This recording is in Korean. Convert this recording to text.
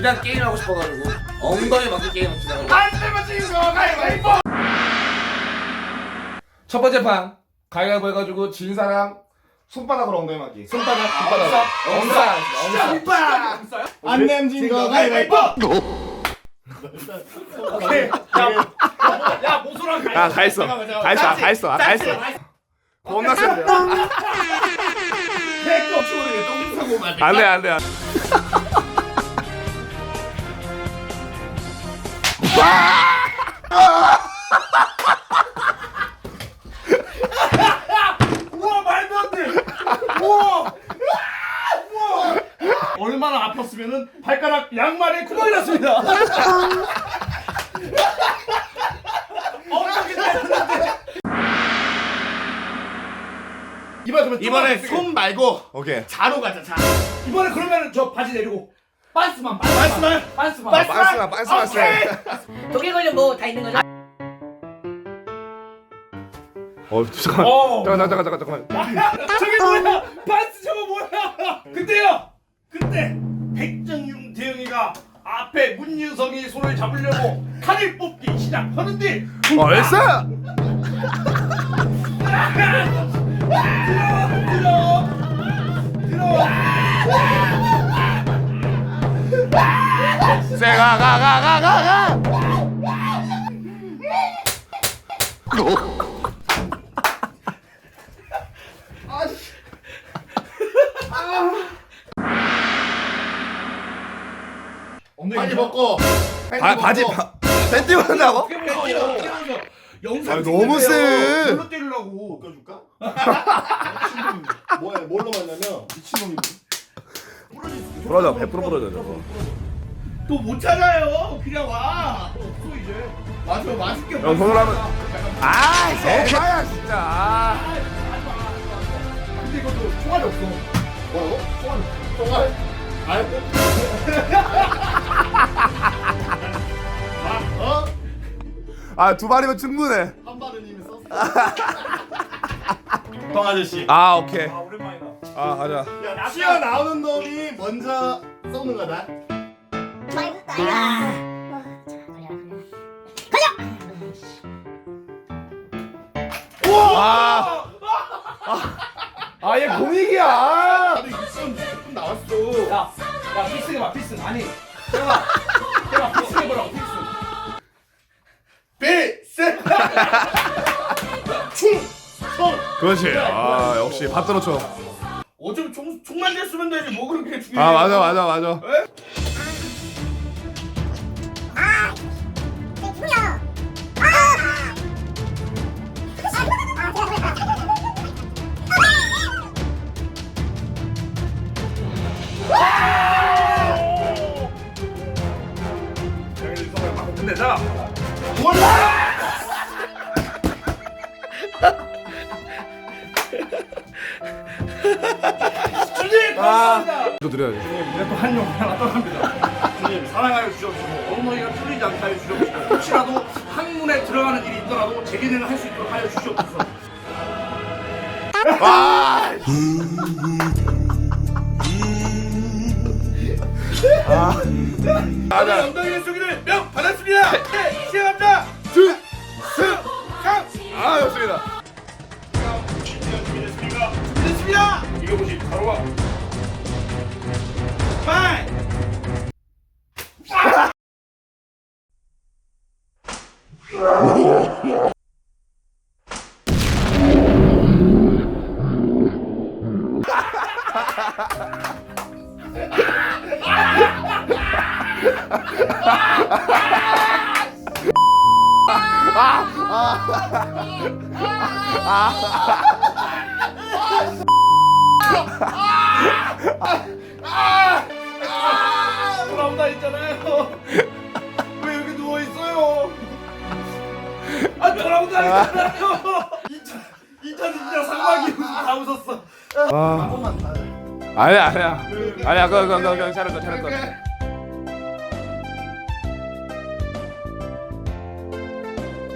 그냥 게임 하고 싶어가지고 엉덩이 게임 진행하려고 안 되면 지금 거 가위바위보 첫 번째 판 가위바위보 해가지고 진 사람 손바닥으로 엉덩이 맞기 손바닥 손바닥 엉싸 오빠 안 nem진 거 가위바위보. 가위 아, 가 있어. 가 있어. 가 있어. 가 있어. 겁나 센데. 똥 사고 안 돼, 안 돼. 안 돼. 우와 말도 안 돼. 우와. 우와. 얼마나 아팠으면은 발가락 양말에 구멍이 났습니다. 엉덩이 났는데. 이번에 그러면 이번에 좀손 말고 오케이. 자로 가자 자. 이번에 그러면 저 바지 내리고 빤스만 빤스만 빤스만 빤스만, 빤스만 쎄. 독일 걸려 뭐 다 있는 거죠? 어, 잠깐만. 어. 잠깐, 잠깐, 잠깐, 잠깐. 저게 뭐야 빤스 저거 뭐야 근데요 그때 백정윤 대영이가 앞에 문유성이 손을 잡으려고 칼을 뽑기 시작하는데 얼싸. 쎄가, 가, 가, 가, 가, 가. 바지 벗고. 바, 바지, 바, 팬티 입는다고? 영상 아, 너무 세. 별로 때리려고 벗겨줄까? 뭐야 뭘로 만나면 미친놈이. 부러져, 100% 부러져, 저거. 또 못 찾아요 그냥 와 없어 이제 맞아 맛있게 야, 손으로 하면. 아, 쎄가야, 진짜. 아. 근데 이것도 총알이 없어 뭐라고? 똥알. 알고. 아, 어? 아, 두 마리면 충분해. 한 발은 이미 썼어. 똥 아저씨. 아, 오케이. 아 오랜만이다 아, 가자. 야, 튀어 나오는 놈이 먼저 쏘는 거다. 아. 아, 얘 공익이야. 나도 이쯤 좀 나왔어. 야, 야 피스 해봐 피스 아니 해봐 해봐 피스 해보라고 피스 비세. 충. 성. 그렇지. 아, 역시 받들어 쳐. 어차피 총, 총만 냈으면 되지 뭐 그렇게 중요해 아, 맞아, 맞아, 맞아. 끝 내자. 몰라 주님 감사합니다. 이거 드려야지. 이제 또 한용 하나 떠납니다. 주님 사랑하여 주옵시고 엉덩이가 풀리지 않게 하여 주옵시고 혹시라도 학문에 들어가는 일이 있더라도 재기능을 할 수 있도록 하여 주시옵소서. 와! 아, 나, 엉덩이의 수기를 명 받았습니다. 네, 시작합니다. 둘, 승강 아, 좋습니다. 준비됐습니까? 준비됐습니다. 이거 보시 바로 와. 파 이 돌아온다 했잖아요 왜 여기 누워 있어요 아 돌아온다 했잖아요 2차 2차 진짜 상막이 다 웃었어 아. 아니야, 아니야. 아니야, 그거, 그거, 그거, 괜찮을 거, 괜찮을 거.